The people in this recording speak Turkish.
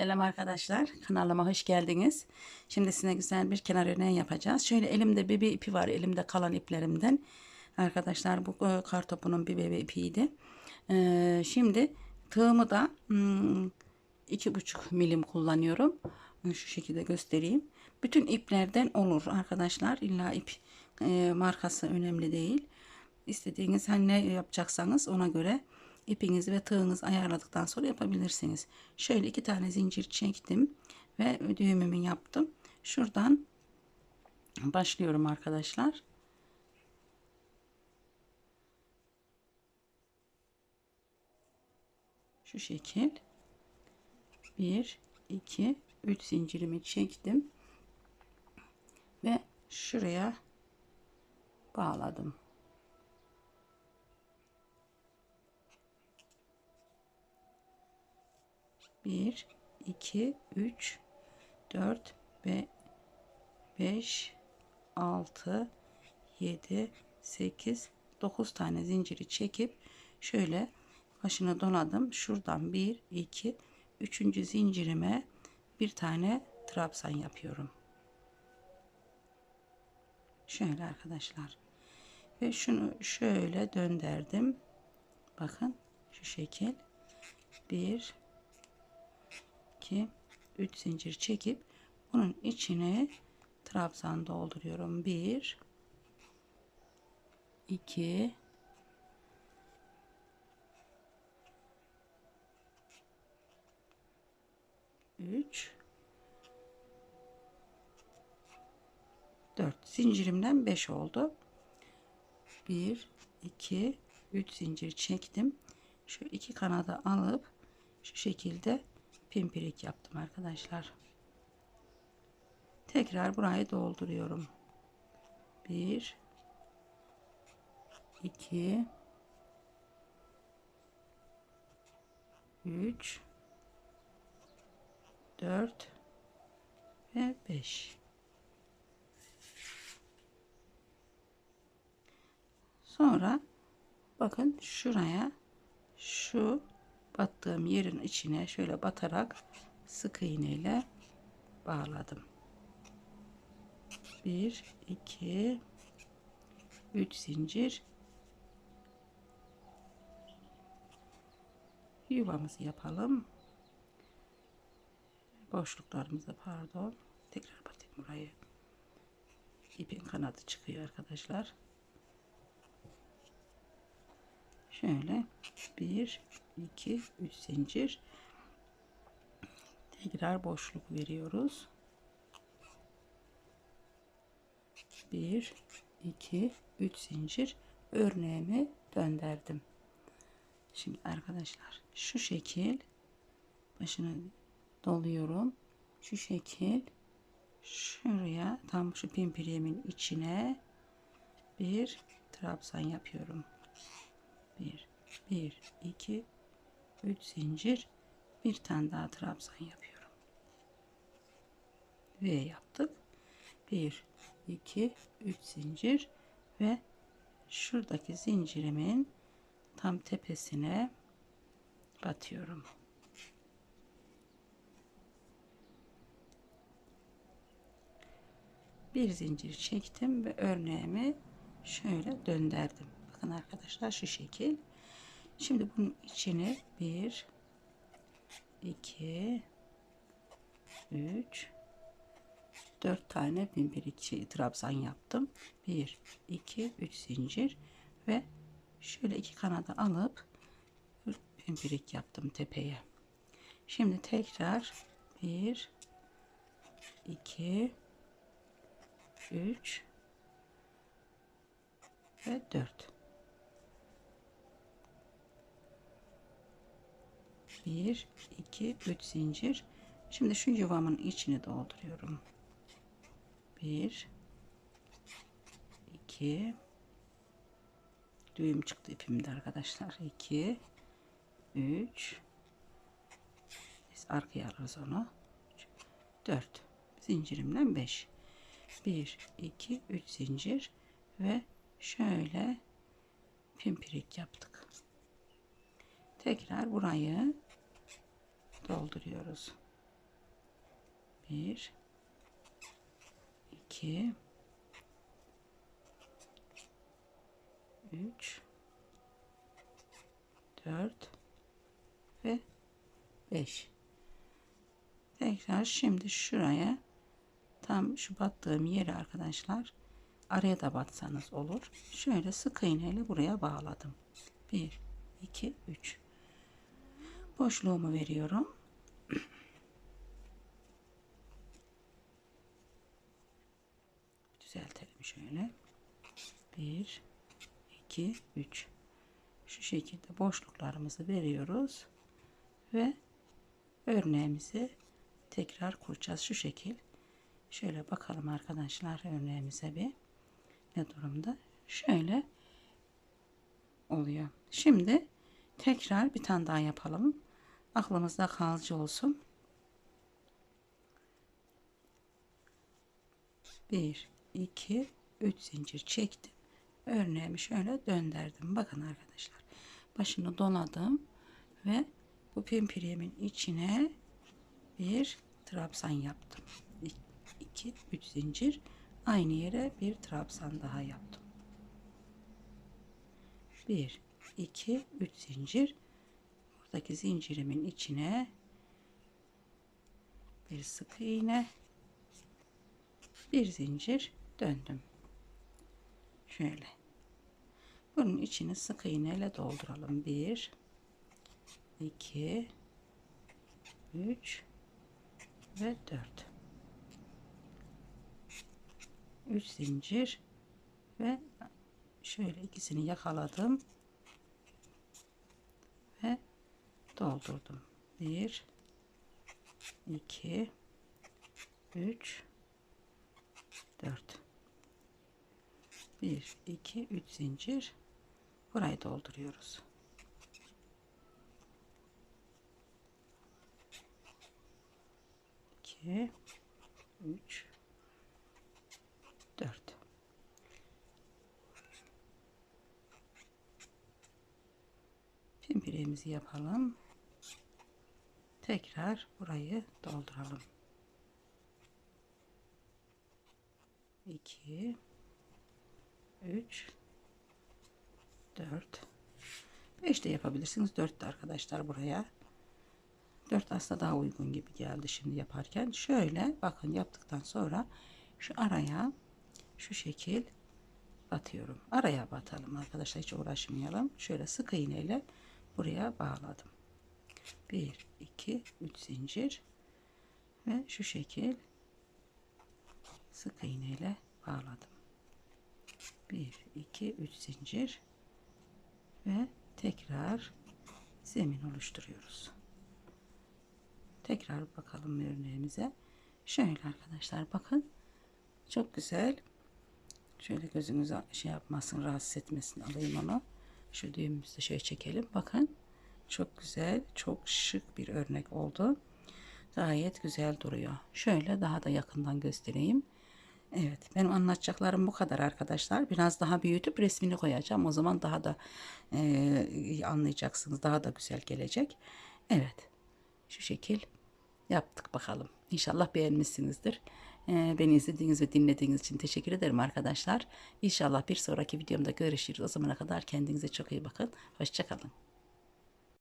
Selam arkadaşlar. Kanalıma hoş geldiniz. Şimdi size güzel bir kenar örneği yapacağız. Şöyle elimde bebe ipi var. Elimde kalan iplerimden. Arkadaşlar bu e, kartopunun bir bebe ipiydi. Ee, şimdi tığımı da hmm, iki buçuk milim kullanıyorum. Şu şekilde göstereyim. Bütün iplerden olur arkadaşlar. İlla ip e, markası önemli değil. İstediğiniz hani ne yapacaksanız ona göre ipinizi ve tığınızı ayarladıktan sonra yapabilirsiniz. Şöyle iki tane zincir çektim ve düğümümü yaptım. Şuradan başlıyorum arkadaşlar. Şu şekil. 1 2 3 zincirimi çektim ve şuraya bağladım. Bir, iki, üç, dört ve beş, altı, yedi, sekiz, dokuz tane zinciri çekip şöyle başını doladım. Şuradan bir, iki, üçüncü zincirime bir tane trabzan yapıyorum. Şöyle arkadaşlar. Ve şunu şöyle döndürdüm. Bakın şu şekil. Bir, iki, üç zincir çekip bunun içine trabzan dolduruyorum. Bir, iki, üç, 4 zincirimden 5 oldu. 1 2 3 zincir çektim. Şu iki kanadı alıp şu şekilde pimpirik yaptım arkadaşlar. Tekrar burayı dolduruyorum. 1 2 3 4 ve 5 Sonra bakın şuraya şu battığım yerin içine şöyle batarak sık iğneyle bağladım. 1 2 3 zincir yuvamızı yapalım. Boşluklarımızı pardon. Tekrar batayım burayı. İpin kanadı çıkıyor arkadaşlar. Şöyle 1 2 3 zincir. Tekrar boşluk veriyoruz. 1 2 3 zincir. Örneğimi döndürdüm şimdi arkadaşlar şu şekil başını doluyorum. Şu şekil şuraya tam şu pimpiriğimin içine bir trabzan yapıyorum 1 1 2 3 zincir. Bir tane daha trabzan yapıyorum. V yaptık. 1 2 3 zincir ve şuradaki zincirimin tam tepesine batıyorum. Bir zincir çektim ve örneğimi şöyle döndürdüm bakın arkadaşlar şu şekil. Şimdi bunun içine 1 2 3 4 tane pimpirikçi trabzan yaptım. 1 2 3 zincir ve şöyle iki kanadı alıp pimpirik yaptım tepeye. Şimdi tekrar 1 2 3 ve 4 1 2 3 zincir. Şimdi şu yuvamın içini dolduruyorum. 1 2 düğüm çıktı ipimde arkadaşlar. 2 3 biz arkaya alırız onu. 4 zincirimden 5 1 2 3 zincir ve şöyle pimpirik yaptık. Tekrar burayı dolduruyoruz Bir, iki, üç, dört ve beş. Tekrar şimdi şuraya tam şu battığım yeri arkadaşlar araya da batsanız olur. Şöyle sık iğneyle buraya bağladım. 1 2 3 Boşluğumu veriyorum. Düzeltelim şöyle. 1 2 3 Şu şekilde boşluklarımızı veriyoruz ve örneğimizi tekrar kuracağız şu şekil. Şöyle bakalım arkadaşlar örneğimize bir ne durumda. Şöyle oluyor. Şimdi tekrar bir tane daha yapalım. Aklımızda kalıcı olsun. Bir, iki, üç zincir çektim. Örneğimi şöyle döndürdüm. Bakın arkadaşlar. Başını doladım ve bu pimpirimin içine bir trabzan yaptım. 2 3 zincir aynı yere bir trabzan daha yaptım. 1 2 3 zincir buradaki zincirimin içine bir sık iğne bir zincir döndüm. Şöyle. Bunun içini sık iğneyle dolduralım. 1 2 3 ve 4 3 zincir ve şöyle ikisini yakaladım ve doldurdum. 1 2 3 4 1 2 3 zincir. Burayı dolduruyoruz. 2 3 4 Pimpiremizi yapalım. Tekrar burayı dolduralım. 2 3 4 5 de yapabilirsiniz. 4 de arkadaşlar buraya. 4 aslında daha uygun gibi geldi şimdi yaparken. Şöyle bakın yaptıktan sonra şu araya şu şekil batıyorum. Araya batalım arkadaşlar hiç uğraşmayalım. Şöyle sık iğneyle buraya bağladım. 1 2 3 zincir ve şu şekil sık iğneyle bağladım. 1 2 3 zincir ve tekrar zemin oluşturuyoruz. Tekrar bakalım örneğimize. Şöyle arkadaşlar bakın. Çok güzel. Şöyle gözünüzü şey yapmasın, rahatsız etmesin. Alayım onu. Şu düğümümüzü şöyle çekelim. Bakın. Çok güzel, çok şık bir örnek oldu. Gayet güzel duruyor. Şöyle daha da yakından göstereyim. Evet, benim anlatacaklarım bu kadar arkadaşlar. Biraz daha büyütüp resmini koyacağım. O zaman daha da e, anlayacaksınız. Daha da güzel gelecek. Evet, şu şekil yaptık bakalım. İnşallah beğenmişsinizdir. Ee, beni izlediğiniz ve dinlediğiniz için teşekkür ederim arkadaşlar. İnşallah bir sonraki videomda görüşürüz. O zamana kadar kendinize çok iyi bakın. Hoşçakalın.